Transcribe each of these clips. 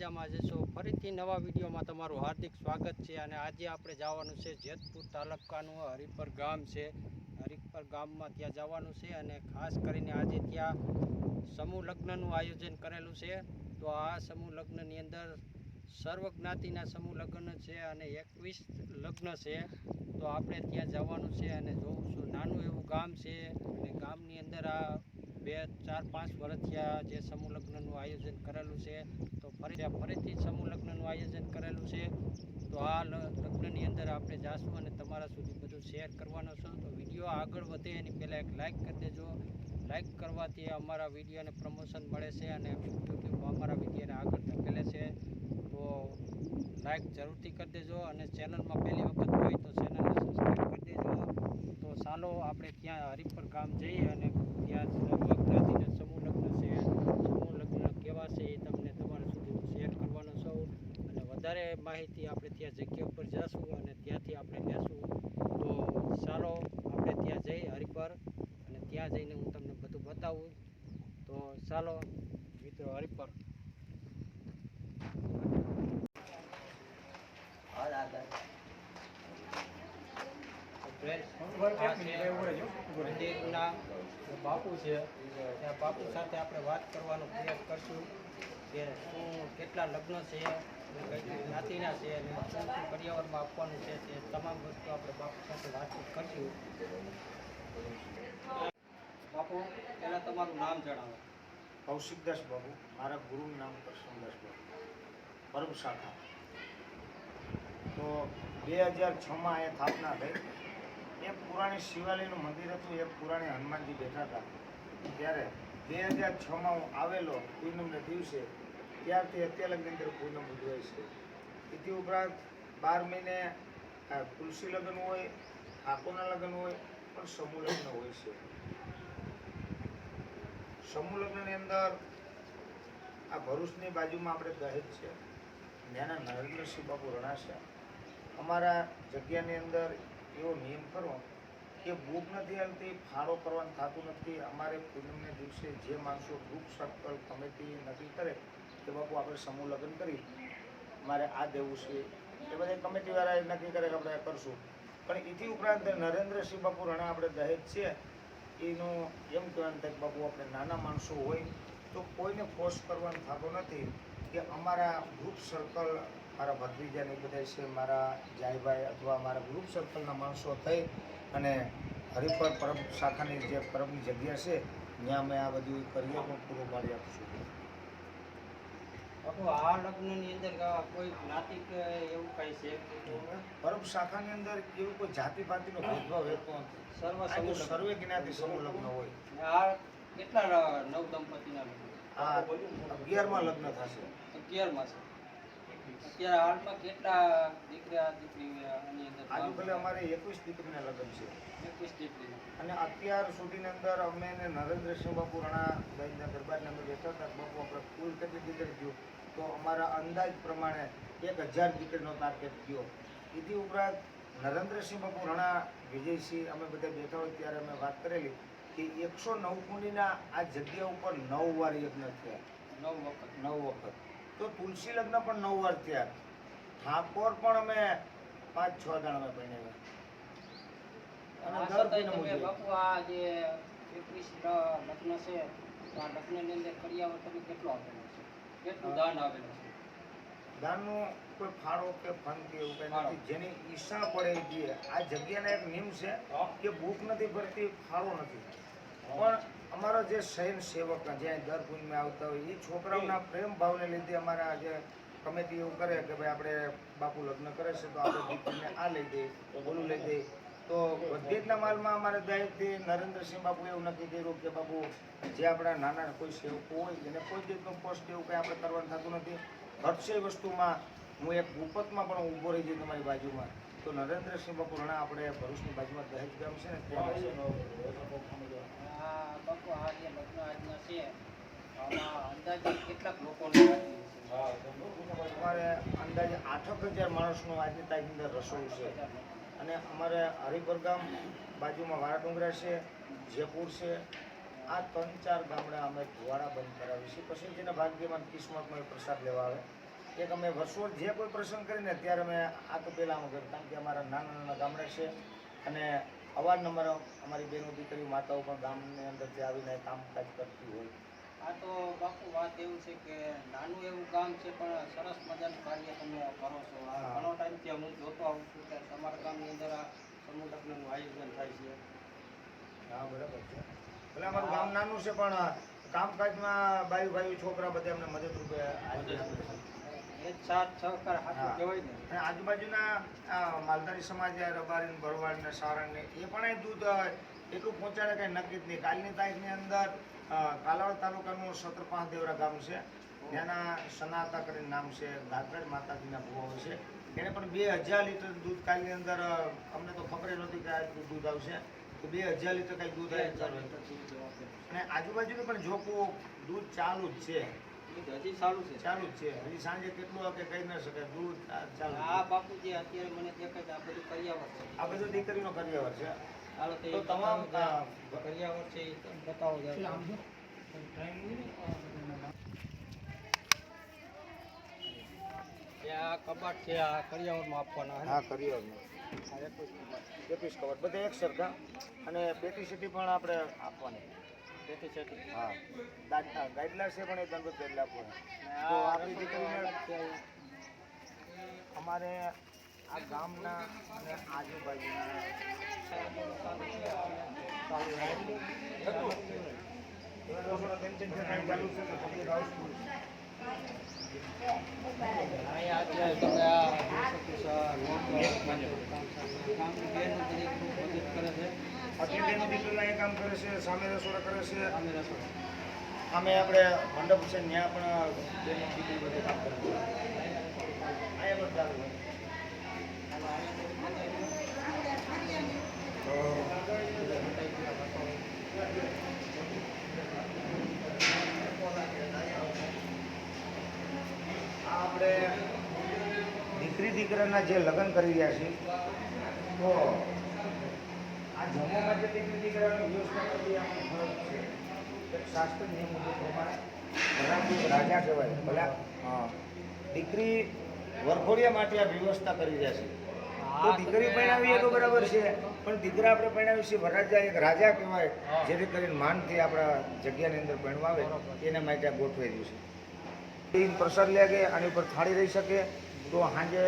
બધા છે. જશો ફરીથી નવા વિડીયોમાં તમારું હાર્દિક સ્વાગત છે અને આજે આપણે જવાનું છે જેતપુર તાલુકાનું હરિપર ગામ છે. હરિપર ગામમાં ત્યાં જવાનું છે અને ખાસ કરીને આજે ત્યાં સમૂહ લગ્નનું આયોજન કરેલું છે. તો આ સમૂહ લગ્નની અંદર સર્વ જ્ઞાતિના સમૂહ લગ્ન છે અને એકવીસ લગ્ન છે. તો આપણે ત્યાં જવાનું છે અને જોઉં છું નાનું એવું ગામ છે અને ગામની અંદર આ બે, ચાર, પાંચ વર્ષથી આ જે સમૂહ લગ્નનું આયોજન કરેલું છે, તો ફરી ફરીથી સમૂહ લગ્નનું આયોજન કરેલું છે. તો આ લગ્નની અંદર આપણે જાશું અને તમારા સુધી બધું શેર કરવાનો છો. તો વીડિયો આગળ વધે એની પહેલાં એક લાઇક કરી દેજો. લાઇક કરવાથી અમારા વિડીયોને પ્રમોશન મળે છે અને યુટ્યુબ અમારા વિડીયોને આગળ ધકેલે છે. તો લાઇક જરૂરથી કરી દેજો અને ચેનલમાં પહેલી વખત હોય તો ચેનલને સબસ્ક્રાઈબ કરી દેજો. તો ચાલો આપણે ત્યાં હરિપર ગામ જઈએ અને ત્યાં સર્વ જ્ઞાતિના સમૂહ લગ્ન છે. સમૂહ લગ્ન કેવા છે એ તમને તમારા સુધી હું શેર કરવાનો સૌ અને વધારે માહિતી આપણે ત્યાં જગ્યા ઉપર જઈશું અને ત્યાંથી આપણે લેશું. તો ચાલો આપણે ત્યાં જઈ હરિપર અને ત્યાં જઈને હું તમને બધું બતાવું. તો ચાલો મિત્રો હરિપર મંદિરના બાપુ છે, ત્યાં બાપુ સાથે આપણે વાત કરવાનો પ્રયાસ કરશું કે શું કેટલા લગ્ન છે જ્ઞાતિના છે અને શું શું પર્યાવરણમાં આપવાનું છે તે તમામ વસ્તુ આપણે બાપુ સાથે વાતચીત કરશું. બાપુ, પહેલાં તમારું નામ જણાવો. કૌશિકદાસ બાબુ, મારા ગુરુનું નામ કરશનદાસ બાબુ, પરમ શાખા. તો બે હજાર છમાં અહીંયા સ્થાપના થઈ. એક પુરાણી શિવાલયનું મંદિર હતું એક પુરાણી હનુમાનજી બેઠા હતા. ત્યારે બે હજાર છમાં હું આવેલો પૂનમને દિવસે, ત્યારથી અત્યાર અંદર પૂનમ ઉજવાય છે. એથી ઉપરાંત બાર મહિને તુલસી લગ્ન હોય ઠાકોરના લગ્ન હોય, પણ સમૂહ લગ્ન હોય છે. સમૂહ લગ્નની અંદર આ ભરૂચની બાજુમાં આપણે દહેજ છે. ત્યાંના નરેન્દ્રસિંહ બાબુ રણાશા અમારા જગ્યાની અંદર એવો નિયમ ખરો કે બુક નથી આવતી ફાળો કરવાનું થતું નથી. અમારે પૂનમને દિવસે જે માણસો ગ્રુપ સર્કલ કમિટી નક્કી કરે કે બાપુ આપણે સમૂહ લગ્ન કરી મારે આ દેવું છે. એ બધા કમિટીવાળા નક્કી કરે કે આપણે કરશું. પણ એથી ઉપરાંત નરેન્દ્રસિંહ બાપુ રણા આપણે દહેજ છે. એનું એમ કહેવાનું થાય કે બાપુ આપણે નાના માણસો હોય તો કોઈને ફોર્સ કરવાનું થતો નથી કે અમારા ગ્રુપ સર્કલ મારા ભત્રીજાને બધા છે મારા જાયભાઈ અથવા મારા ગ્રુપ સર્કલના માણસો થઈ અને હરિપર પરબ શાખાની જે પરબની જગ્યા છે ત્યાં અમે આ બધું કરીએ પણ પૂરો પાડી આપીશું. આ લગ્નની અંદર આ કોઈ જ્ઞાતિ એવું કાંઈ છે પરબ શાખાની અંદર એવું કોઈ જાતિ પાતિનો ભેદભાવ રહેતો સર્વ. સર્વે જ્ઞાતિ સમૂહ લગ્ન હોય. આ કેટલા નવ દંપતીના લગ્ન? અગિયારમાં લગ્ન થશે. અગિયારમાં છે. અત્યારે હાલમાં કેટલા દીકરા દીકરી આની અંદર આજુ ભલે અમારે એકવીસ દીકરીના લગ્ન છે. એકવીસ દીકરી અને અત્યાર સુધીની અંદર અમે ને નરેન્દ્રસિંહ બાપુ રણા દહીંના દરબારને અમે બેઠા હતા. બાપુ આપણે કુલ કેટલી દીકરી થયું? તો અમારા અંદાજ પ્રમાણે એક હજાર દીકરીનો ટાર્ગેટ થયો. એથી ઉપરાંત નરેન્દ્રસિંહ બાપુ રણા વિજયસિંહ અમે બધા બેઠા હોય ત્યારે અમે વાત કરેલી કે એકસો નવ કુંડીના આ જગ્યા ઉપર નવ વાર યજ્ઞ થયા. નવ વખત. નવ વખત. તો તુલસી લગ્ન પણ નવ વર્ષ થયા. ઠાકોર પણ અમે પાંચ છ જણ અમે અને જે એકવીસ લગ્ન છે તો આ લગ્નની અંદર કરિયાવર તમે કેટલો આપેલો છે? કેટલું દાન આવેલું છે? દાનનું કોઈ ફાળો કે ફંડ કે એવું કંઈ નથી. જેની ઈચ્છા પડે છે આ જગ્યાના એક નિયમ છે કે ભૂખ નથી ભરતી ફાળો નથી. પણ અમારો જે શયન સેવક જ્યાં દર પૂનમે આવતા હોય એ છોકરાઓના પ્રેમ ભાવને લીધે અમારા જે કમિટી એવું કરે કે ભાઈ આપણે બાપુ લગ્ન કરે છે તો આપણે દીકરીને આ લઈ દે ઓલું લઈ દે. તો બધી રીતના માલમાં અમારે દહેજથી નરેન્દ્રસિંહ બાપુ એવું નક્કી કર્યું કે બાપુ જે આપણા નાના કોઈ સેવકો હોય એને કોઈ રીતનું પોસ્ટ એવું કંઈ આપણે કરવાનું થતું નથી. ઘટશે વસ્તુમાં હું એક ગુપતમાં પણ ઊભો રહી જઈ તમારી બાજુમાં. તો નરેન્દ્રસિંહ બાપુ રણા આપણે ભરૂચની બાજુમાં દહેજ ગામ છે ને ત્યાં અંદાજે કેટલાક લોકોની અમારે અંદાજે આઠક હજાર માણસનું આજની તારીખની અંદર રસોઈ છે. અને અમારે હરિપર ગામ બાજુમાં વારાડુંગરા છે જયપુર છે. આ ત્રણ ચાર ગામડા અમે ધુવાડા બંધ કરાવી છે પછી જેના ભાગ્યમાં કિસ્મતમાં એ પ્રસાદ લેવા આવે. એક અમે વર્ષો જે કોઈ પ્રસંગ કરીને ત્યારે અમે આ તો અમે કરતા કારણ કે અમારા નાના નાના ગામડે છે અને અવારનવાર અમારી બહેનો દીકરીઓ માતાઓ પણ ગામની અંદર જે આવીને કામકાજ કરતી હોય. આ તો બાપુ વાત એવું છે કે નાનું એવું ગામ છે પણ સરસ મજાનું કાર્ય તમે કરો છો. ઘણો ટાઈમથી હું જોતો આવું છું કે તમારા ગામની અંદર આ સમૂહ લગ્નનું આયોજન થાય છે. હા બરાબર છે. એટલે અમારું ગામ નાનું છે પણ કામકાજમાં બાયુ ભાઈ છોકરા બધા અમને મદદરૂપે આવી આજુબાજુના માલધારી સમાજ રબારી ભરવાડ ને સારણ ને એ પણ દૂધ એટલું પહોંચાડે કંઈ નક્કી જ નહીં. કાલની તારીખની અંદર કાલાવડ તાલુકાનું સત્ર દેવરા ગામ છે. ત્યાંના સનાતા કરીને નામ છે ગાત્રાજ માતાજીના ભુવાઓ છે. એને પણ બે હજાર લીટર દૂધ કાલની અંદર અમને તો ખબર નહોતી કે આ દૂધ આવશે. તો બે હજાર લીટર કંઈ દૂધ આવે અને આજુબાજુનું પણ જોકું દૂધ ચાલુ જ છે. હજી સારું છે. ચાલુ જ છે. હજી સાંજે કેટલું આવે કહી ન શકે દૂધ ચાલુ આ બાપુ અત્યારે મને દેખાય છે આ બધું કર્યાવર છે આ બધું દીકરીનો કરિયાવર છે. ચાલો તો તમામ કર્યાવર છે એ બતાવો જરા. આ કબાટ છે આ કર્યાવરમાં આપવાના હે કરિયાવરનો એકવીસ કબાટ. બધા એક સરખા. અને પેટીસિટી પણ આપણે આપવાની. તેથી છેટી. હા ગાઈડલાઇન છે પણ એ દંડ પહેલા પણ તો આપણી દીકરીને છે. અમારે આ ગામના અને આજુબાજુના છે છે છે. છો, છે. મદદ કરે છે બહેનો દીકરીઓ અહીંયા કામ કરે છે, સામે રસોડા કરે છે. અમે આપણે મંડપ છે, ત્યાં પણ બેનો દીકરી બધે કામ કરે છે આપણે દીકરી દીકરાના જે લગ્ન કરી રહ્યા છીએ, તો આ જમવા માટે દીકરી દીકરાની વ્યવસ્થા કરવી આપણે ફરજ છે. શાસ્ત્ર નિયમ પ્રમાણે રાજા કહેવાય ભલા હા દીકરી વરઘોડિયા માટે આ વ્યવસ્થા કરી રહ્યા છે. તો દીકરી પરણાવીએ તો બરાબર છે પણ દીકરા આપણે પરણાવીએ છીએ વરરાજા એક રાજા કહેવાય જેથી કરીને માનથી આપણા જગ્યાની અંદર પરણવાવે એના માટે આ ગોઠવાઈ રહ્યું છે. પ્રસાદ લે કે આની ઉપર થાળી રહી શકે તો સાંજે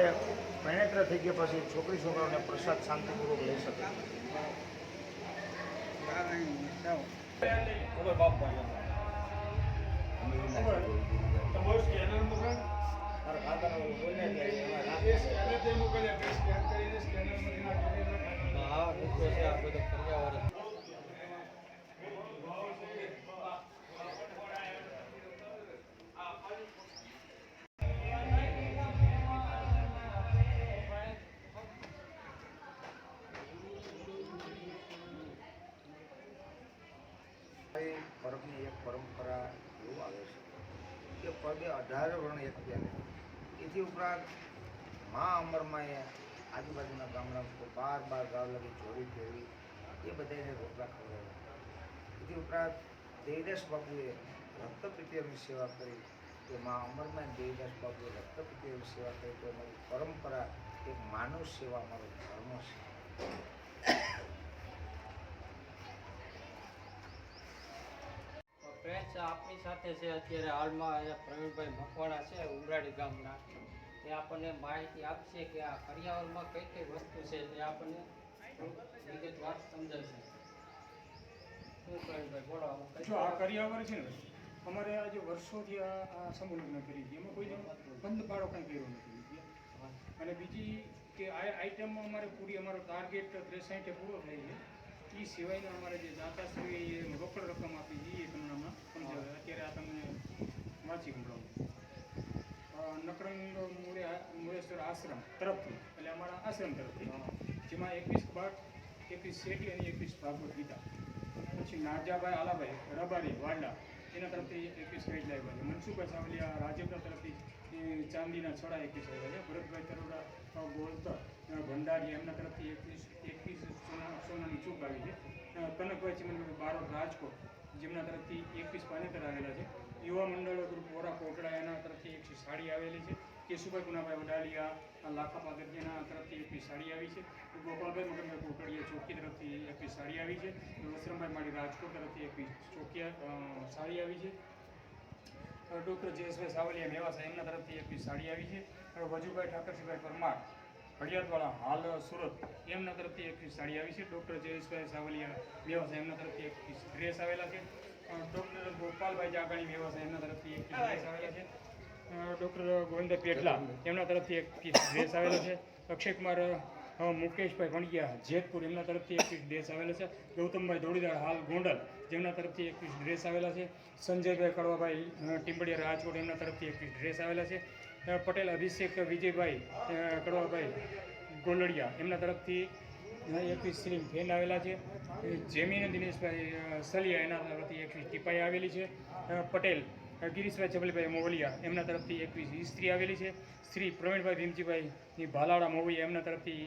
પરણેત્ર થઈ ગયા પછી છોકરી છોકરાઓને પ્રસાદ શાંતિપૂર્વક લઈ શકે. હા એ પર્વની એક પરંપરા એવું આવે છે કે પગે અઢાર વર્ણ એક પહેરે. એથી ઉપરાંત મા એ આજુબાજુના ગામડા બાર બાર ગાવ લગી જોડી ફેરવી એ બધાને રોટલા ખવડાવ્યા. એથી ઉપરાંત દેવદાસ બાબુએ રક્તપિતિયની સેવા કરી કે મા અમરમાં દેવદાસ બાબુએ રક્તપિતિયની સેવા કરી. તો અમારી પરંપરા એક માનવ સેવા, અમારો ધર્મ છે. ફ્રેન્ડ્સ આપણી સાથે છે. અત્યારે હાલમાં પ્રવીણભાઈ મકવાણા છે ઉમરાડી ગામના. એ આપણને માહિતી આપશે કે આ પર્યાવરણમાં કઈ કઈ વસ્તુ છે તે આપણને વિગતવાર સમજાવશે. શું પ્રવીણભાઈ બોલો જો આ કરિયાવર છે ને અમારે આજે વર્ષોથી આ સમૂહ કરી છે એમાં કોઈને બંધ પાડો કાંઈ કર્યો નથી. અને બીજી કે આ આઈટમમાં અમારે પૂરી અમારો ટાર્ગેટ ત્રેસાઠે પૂરો થાય છે. એ સિવાયના અમારે જે દાતાશ્રી એ રોકડ રકમ આપી હતી એ તમને હમણાં સમજાવે અત્યારે આ તમને વાંચી સંભળાવું. નકરંગ મૂળે મૂળેશ્વર આશ્રમ તરફથી એટલે અમારા આશ્રમ તરફથી જેમાં એકવીસ બાર એકવીસ શેઠી અને એકવીસ ભાગવત ગીતા પછી નાજાભાઈ આલાભાઈ રબારી વાડલા એના તરફથી એકવીસ ગાઈડ લાવ્યા મનસુખભાઈ સાવલિયા રાજેન્દ્ર તરફથી એ ચાંદીના છડા એકવીસ આવ્યા છે. ભરતભાઈ તરોડા ગોળતર ભંડારી એમના તરફથી એકવીસ એકવીસ સોના, સોનાની ચૂક આવી છે. કનકભાઈ ચિમનભાઈ બારોટ રાજકોટ, જેમના તરફથી એકવીસ પાનેતર આવેલા છે. યુવા મંડળો ગ્રુપ વોરા કોટડા એના તરફથી એકસો સાડી આવેલી છે. કેશુભાઈ ગુનાભાઈ વડાલિયા લાખાપા ગરજેના તરફથી એકવીસ સાડી આવી છે. ગોપાલભાઈ મગનભાઈ કોટડીયા ચોકી તરફથી એકવીસ સાડી આવી છે. વસરમભાઈ માળી રાજકોટ તરફથી એકવીસ ચોકિયા સાડી આવી છે. ડૉક્ટર જયેશભાઈ સાવલિયા મેવાસા એમના તરફથી એક સાડી આવી છે. અને વજુભાઈ ઠાકરસિંહભાઈ પરમાર હળિયાતવાળા હાલ સુરત એમના તરફથી એક સાડી આવી છે. ડૉક્ટર જયેશભાઈ સાવલિયા મેવાસા એમના તરફથી એક ડ્રેસ આવેલા છે. ડૉક્ટર ગોપાલભાઈ જાગાણી મેવાસા એમના તરફથી એક ડ્રેસ આવેલા છે. ડૉક્ટર ગોવિંદ પેટલા એમના તરફથી એક ડ્રેસ આવેલો છે. અક્ષયકુમાર અ, મુકેશભાઈ વણગિયા જેતપુર, એમના તરફથી એકવીસ ડ્રેસ આવેલા છે. ગૌતમભાઈ ધોળીદાર, હાલ ગોંડલ, જેમના તરફથી એકવીસ ડ્રેસ આવેલા છે. સંજયભાઈ કડવાભાઈ ટીમ્બડિયા રાજકોટ, એમના તરફથી એકવીસ ડ્રેસ આવેલા છે. પટેલ, અભિષેક, વિજયભાઈ કડવાભાઈ ગોલડિયા એમના તરફથી એકવીસ સ્લીમ ફેન આવેલા છે. જેમીન, દિનેશભાઈ સલિયા, એના તરફથી એકવીસ ટીપાઈ આવેલી છે. પટેલ ગિરીશભાઈ ચબલીભાઈ મોવલિયા, એમના તરફથી એકવીસ ઇસ્ત્રી આવેલી છે. શ્રી પ્રવીણભાઈ ભીમજીભાઈ ભાલાળા મોવૈયા એમના તરફથી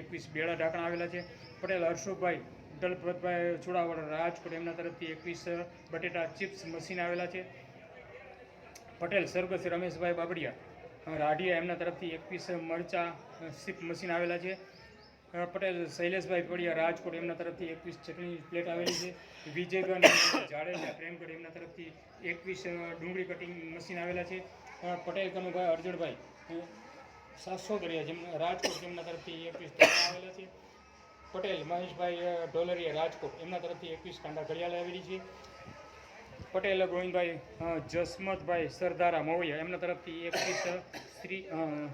એકવીસ બેડા ઢાંકણા આવેલા છે. પટેલ હર્ષુભાઈ દલપતભાઈ ચુડાવડ રાજકોટ, એમના તરફથી એકવીસ બટેટા ચિપ્સ મશીન આવેલા છે. પટેલ સરગસ રમેશભાઈ બાબડિયા રાઢિયા, એમના તરફથી એકવીસ મરચા સીપ મશીન આવેલા છે. પટેલ, શૈલેષભાઈ પડિયા રાજકોટ, એમના તરફથી એકવીસ ચટણી પ્લેટ આવેલી છે. વિજયગન જાડેજા, પ્રેમગઢ, એમના તરફથી એકવીસ ડુંગળી કટિંગ મશીન આવેલા છે. પટેલ, કનુભાઈ અર્જુનભાઈ અ, સાતસો દરિયા જેમના રાજકોટ જેમના તરફથી એકવીસ કાંડા આવેલા છે. પટેલ મહેશભાઈ ઢોલરિયા રાજકોટ એમના તરફથી એકવીસ કાંડા ઘડિયાળ આવેલી છે. પટેલ ગોવિંદભાઈ જસમતભાઈ સરદારા મોવિયા એમના તરફથી એકવીસ સ્ત્રી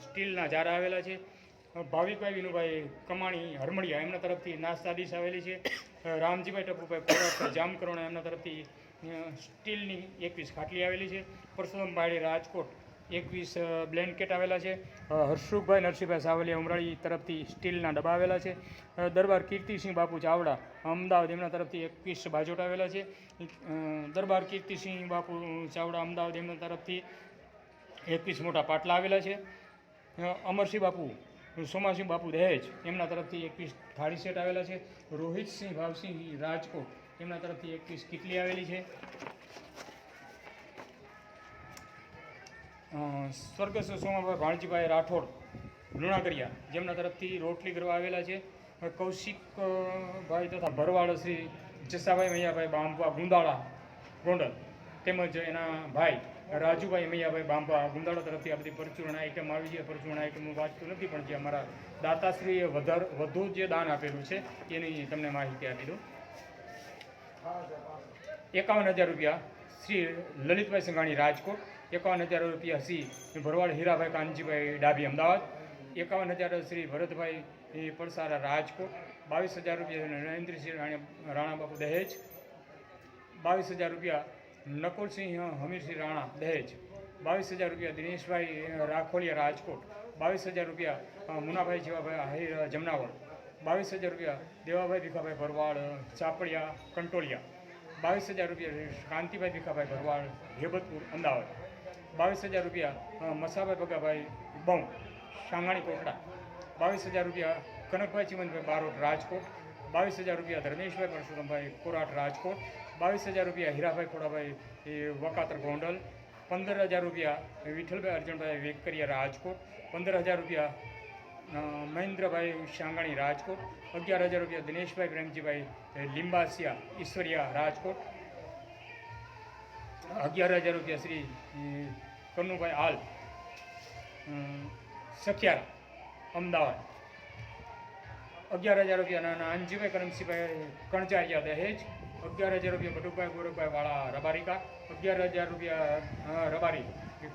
સ્ટીલના જારા આવેલા છે. ભાવિકભાઈ વિનુભાઈ કમાણી હરમડિયા એમના તરફથી નાસ્તા ડીશ આવેલી છે. રામજીભાઈ ટપુભાઈ પોરાટ જામકરોણા એમના તરફથી સ્ટીલની એકવીસ ખાટલી આવેલી છે. પરસોત્તમભાઈ રાજકોટ એકવીસ બ્લેન્કેટ આવેલા છે. હર્ષુખભાઈ, નરસિંહભાઈ સાવલિયા ઉમરાળી તરફથી સ્ટીલના ડબ્બા આવેલા છે. દરબાર કીર્તિસિંહ બાપુ ચાવડા, અમદાવાદ એમના તરફથી એકવીસ બાજોટ આવેલા છે. દરબાર કીર્તિસિંહ બાપુ, ચાવડા, અમદાવાદ એમના તરફથી એકવીસ મોટા પાટલા આવેલા છે. અમરસિંહ બાપુ, સોમાસિંહ બાપુ દહેજ એમના તરફથી એકવીસ થાળી સેટ આવેલા છે. રોહિતસિંહ, ભાવસિંહ, રાજકોટ એમના તરફથી એકવીસ કિટલી આવેલી છે. સ્વર્ગસ્થ સોમાભાઈ ભાણજીભાઈ રાઠોડ લુણાકરિયા જેમના તરફથી રોટલી કરવા આવેલા છે. અ, કૌશિક અ, ભાઈ તથા ભરવાડ શ્રી જસાભાઈ મૈયાભાઈ બાંબા ગુંદાળા ગોંડલ તેમજ એના ભાઈ રાજુભાઈ મૈયાભાઈ બાંબા ગુંદાળા તરફથી આ બધી પરચુરણ આઈટમ આવી છે. પરચુરણ આઈટમ હું વાંચતું નથી પણ જે અમારા દાતાશ્રીએ વધારે વધુ જે દાન આપેલું છે એની તમને માહિતી આપી દઉં. એકાવન હજાર રૂપિયા શ્રી લલિતભાઈ સંઘાણી રાજકોટ એકાવન હજાર રૂપિયા શ્રી ભરવાડ હીરાભાઈ કાનજીભાઈ ડાભી અમદાવાદ, એકાવન હજાર શ્રી ભરતભાઈ પડસારા રાજકોટ, બાવીસ હજાર રૂપિયા નરેન્દ્રસિંહ રાણા રાણાબાપુ દહેજ, બાવીસ હજાર રૂપિયા નકુલસિંહ હમીરસિંહ રાણા દહેજ, બાવીસ હજાર રૂપિયા દિનેશભાઈ રાખોલિયા રાજકોટ, બાવીસ હજાર રૂપિયા મુનાભાઈ જેવાભાઈ આહિર જમનાવળ, બાવીસ હજાર રૂપિયા દેવાભાઈ ભીખાભાઈ ભરવાડ ચાપડિયા, કંટોલિયા, બાવીસ હજાર રૂપિયા કાંતિભાઈ ભીખાભાઈ ભરવાડ હેબતપુર અમદાવાદ. બાવીસ હજાર રૂપિયા મસાભાઈ ભગાભાઈ બહુ શાંગાણી કોટડા બાવીસ હજાર રૂપિયા કનકભાઈ ચિમનભાઈ બારોટ રાજકોટ. બાવીસ હજાર રૂપિયા ધર્મેશભાઈ પરશુરામભાઈ કોરાટ રાજકોટ. બાવીસ હજાર રૂપિયા હીરાભાઈ ખોડાભાઈ વકાતર ગોંડલ. પંદર હજાર રૂપિયા વિઠ્ઠલભાઈ અર્જણભાઈ વેકરિયા રાજકોટ. પંદર હજાર રૂપિયા મહેન્દ્રભાઈ શાંગાણી રાજકોટ. અગિયાર હજાર રૂપિયા દિનેશભાઈ પ્રેમજીભાઈ લિંબાસિયા ઈશ્વરિયા રાજકોટ. અગિયાર હજાર રૂપિયા શ્રી કનુભાઈ હાલ સખિયારા, અમદાવાદ. અગિયાર હજાર રૂપિયા નાના અંજીભાઈ કરમસિંહભાઈ કણચારિયા દહેજ, અગિયાર હજાર રૂપિયા બટુભાઈ ગોરખભાઈ વાળા રબારિકા, અગિયાર હજાર રૂપિયા રબારી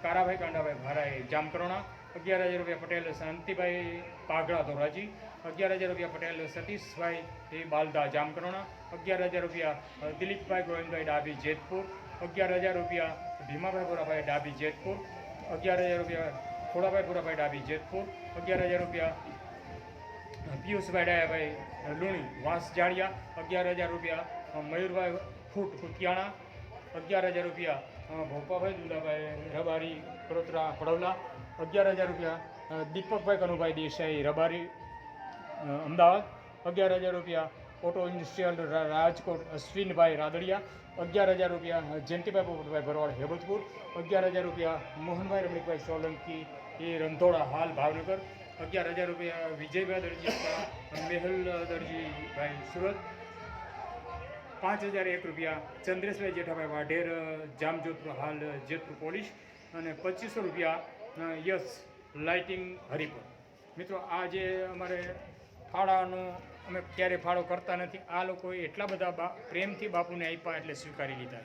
કારાભાઈ કાંડાભાઈ ભારાઈ જામકરોણા, અગિયાર હજાર રૂપિયા પટેલ, શાંતિભાઈ પાઘડા ધોરાજી, અગિયાર હજાર રૂપિયા પટેલ, સતીશભાઈ બાલદા જામકરોણા, અગિયાર હજાર રૂપિયા દિલીપભાઈ ગોવિંદભાઈ ડાબી જેતપુર અગિયાર હજાર રૂપિયા ભીમાભાઈ પુરાભાઈ ડાબી જેતપુર, અગિયાર હજાર રૂપિયા ખોડાભાઈ ભોરાભાઈ ડાબી જેતપુર, અગિયાર હજાર રૂપિયા પિયુષભાઈ ડાયાભાઈ લુણી, વાંસ જાળિયા, અગિયાર હજાર રૂપિયા મયુરભાઈ ફૂટ કુતિયાણા, અગિયાર હજાર રૂપિયા ભોપાભાઈ દુલાભાઈ, રબારી, કરોતરા પડવલા અગિયાર હજાર રૂપિયા દીપકભાઈ કનુભાઈ દેસાઈ, રબારી અમદાવાદ, અગિયાર હજાર રૂપિયા, ઓટો ઇન્ડસ્ટ્રીયલ રાજકોટ અશ્વિનભાઈ રાદડિયા અગિયાર હજાર રૂપિયા જયંતિભાઈ પોપટભાઈ ભરવાડ, હેબતપુર. અગિયાર હજાર રૂપિયા મોહનભાઈ રમણીકભાઈ સોલંકી, એ રંધોડા, હાલ ભાવનગર. અગિયાર હજાર રૂપિયા વિજયભાઈ દરજી મેહલ દરજીભાઈ સુરત. પાંચ હજાર એક રૂપિયા ચંદ્રેશભાઈ જેઠાભાઈ વાઢેર, જામજોધપુર, હાલ જેતપુર પોલીસ. અને પચીસો રૂપિયા યસ લાઇટિંગ હરિપુર. મિત્રો, આ જે અમારે ફાળાનો અમે ક્યારે ફાળો કરતા નથી. આ લોકોએ એટલા બધા પ્રેમથી બાપુને આપ્યા એટલે સ્વીકારી લીધા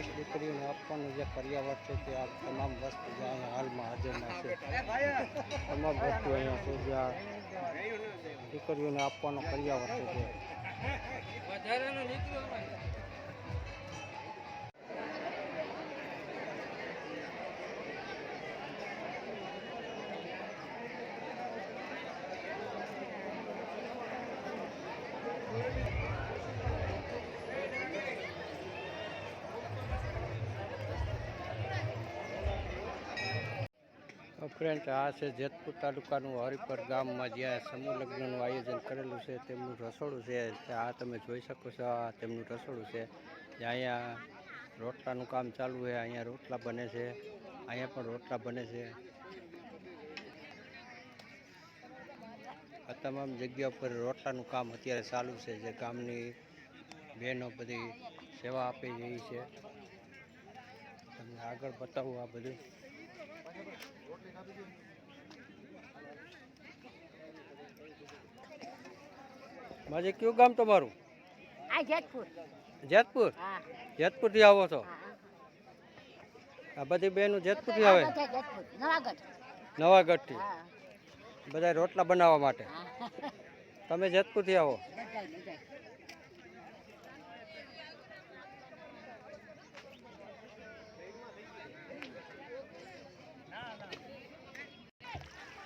એકવીસ દીકરીઓને આપવાનું જે કર્યાવર છે તે આ તમામ વસ્તુ જે અહીંયા હાલમાં હાજરમાં છે. તમામ વસ્તુ અહીંયા છે જે આ દીકરીઓને આપવાનો કર્યાવર છે તે. ફ્રેન્ડ, આ છે જેતપુર તાલુકાનું હરિપર ગામમાં જ્યાં સમૂહ લગ્નનું આયોજન કરેલું છે. તેમનું રસોડું છે. આ તમે જોઈ શકો છો, આ તેમનું રસોડું છે. અહીંયા રોટલાનું કામ ચાલુ છે. અહીંયા રોટલા બને છે. અહીંયા પણ રોટલા બને છે. આ તમામ જગ્યા પર રોટલાનું કામ અત્યારે ચાલુ છે. જે ગામની બહેનો બધી સેવા આપી રહી છે. તમને આગળ બતાવું આ બધું. માજી કયું ગામ તમારું? આ જેતપુર. જેતપુર? હા. જેતપુરથી આવો છો? આ બધી બહેનો જેતપુરથી આવે? નવાગઢ. નવાગઢથી બધા રોટલા બનાવવા માટે? તમે જેતપુરથી આવો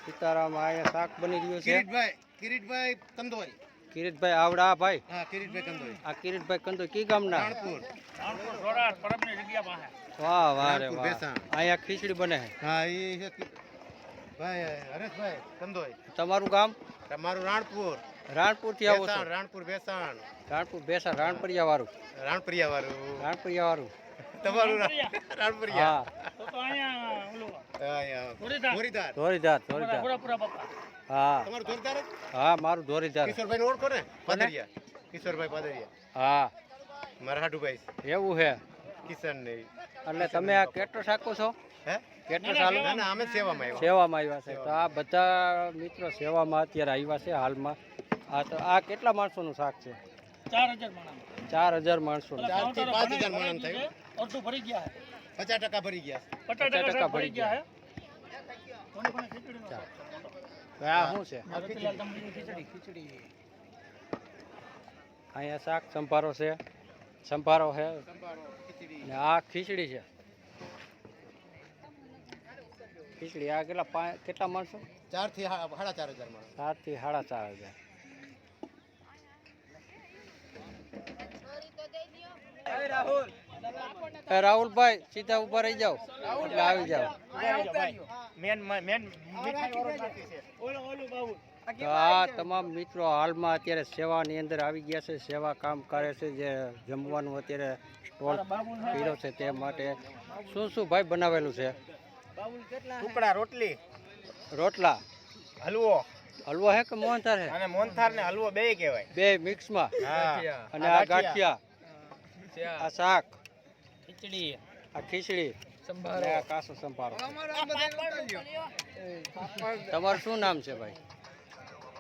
સીતારામ અહીંયા શાક બની રહ્યું છે. કિરીટભાઈ કિરીટભાઈ કંદોરી કિરીટભાઈ આવડા આ ભાઈ? હા કિરીટભાઈ કંદોરી આ કિરીટભાઈ કંદો કી ગામના? રાણપુર. વાહ વાહ રે રાણપુર વાહ. અહીંયા ખીચડી બને હા એ ભાઈ હરેશભાઈ કંદોઈ. તમારું ગામ? તમારું રાણપુર. રાણપુરથી આવો છો. રાણપુર બેસાણ રાણપુર બેસાણ રાણપરિયા વાળું રાણપરિયા વાળું રાણપરિયા વાળું તમારું રાણપરિયા તો અહીંયા ધોરીધાર. ધોરીધાર. ધોરીધાર હા. તમારું ધોરીધાર હા મારું ધોરીધાર. કિશોરભાઈ ઓળખો ને? પાદરિયા. કિશોરભાઈ પાદરિયા. હા. મારા હાડુભાઈ એવું છે કિશન ને એટલે તમે આ કેટલો શાકો છો? હે? કેટલો ચાલુ ના ના અમે સેવામાં આવ્યા. સેવામાં આવ્યા છે. તો આ બધા મિત્રો સેવામાં અત્યારે આવ્યા છે હાલમાં. આ તો આ કેટલા માણસોનું શાક છે? ચાર હજાર માણસો ચારથી પાંચ હજાર માણસ થયું. પચાસ ભરી ગયા પચાસ ટકા ભરી ગયા તો આ શું છે? અહીંયા શાક સંભારો છે. સંભારો છે. ને આ ખીચડી છે. ખીચડી આ કેટલા પાંચ કેટલા માણસો? ચારથી સાડા ચાર હજાર ચારથી સાડા ચાર હજાર. રાહુલભાઈ સીધા ઊભા રહી જાઓ. એટલે આવી જાઓ. તો આ તમામ મિત્રો હાલમાં અત્યારે સેવાની અંદર આવી ગયા છે સેવા કામ કરે છે જે જમવાનું અત્યારે સ્ટોલ કર્યો છે તે માટે. શું શું ભાઈ બનાવેલું છે? ટુકડા રોટલી. રોટલા. હલવો. હલવો હે કે મોહનથાળ હે? અને મોહનથાર ને હલવો બે કહેવાય. બે મિક્સમાં અને આ ગાંઠિયા. આ શાક. ખીચડી. આ ખીચડી. આ કાસો સંભારો. તમારું શું નામ છે ભાઈ?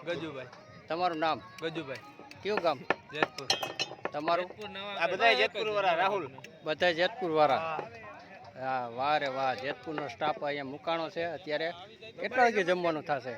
ગજુભાઈ. તમારું નામ? ગજુભાઈ. કયું ગામ? જેતપુર. તમારું? આ બધા જેતપુર વાળા રાહુલ. બધા જેતપુર વાળા હા વાહ રે વાહ. જેતપુર નો સ્ટાફ અહીંયા મુકાણો છે. અત્યારે કેટલા વાગે જમવાનું થશે?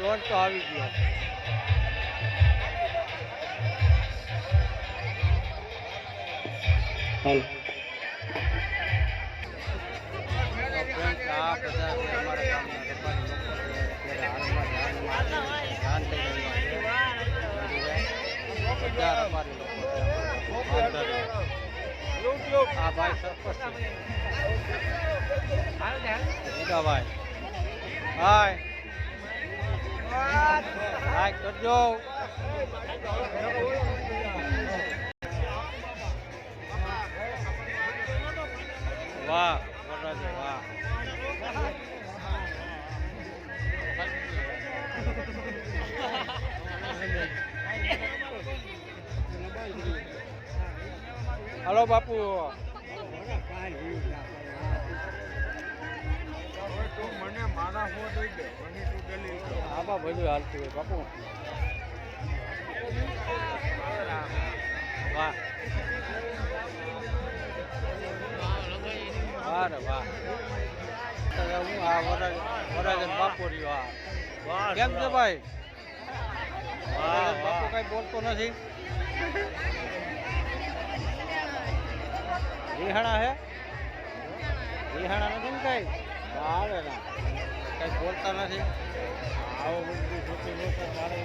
દોડ તો આવી ગયો. હાલ. આ ભાઈ સરપંચ ભાઈ હાય. લાઈક કરજો વાહ વરરાજ વાહ હલો બાપુ આબા બધું હાલતું હોય બાપુ. વાહ. વાહ વાહ. હું આ વરાજ વરાજન બાપુ રહ્યો આ કેમ છે ભાઈ? બાપુ કઈ બોલતો નથી? રિહાણા હે? રિહાણા નથી ને કઈ? આવે ના કઈ બોલતા નથી? આવો બધી ખોટી લોકો મારે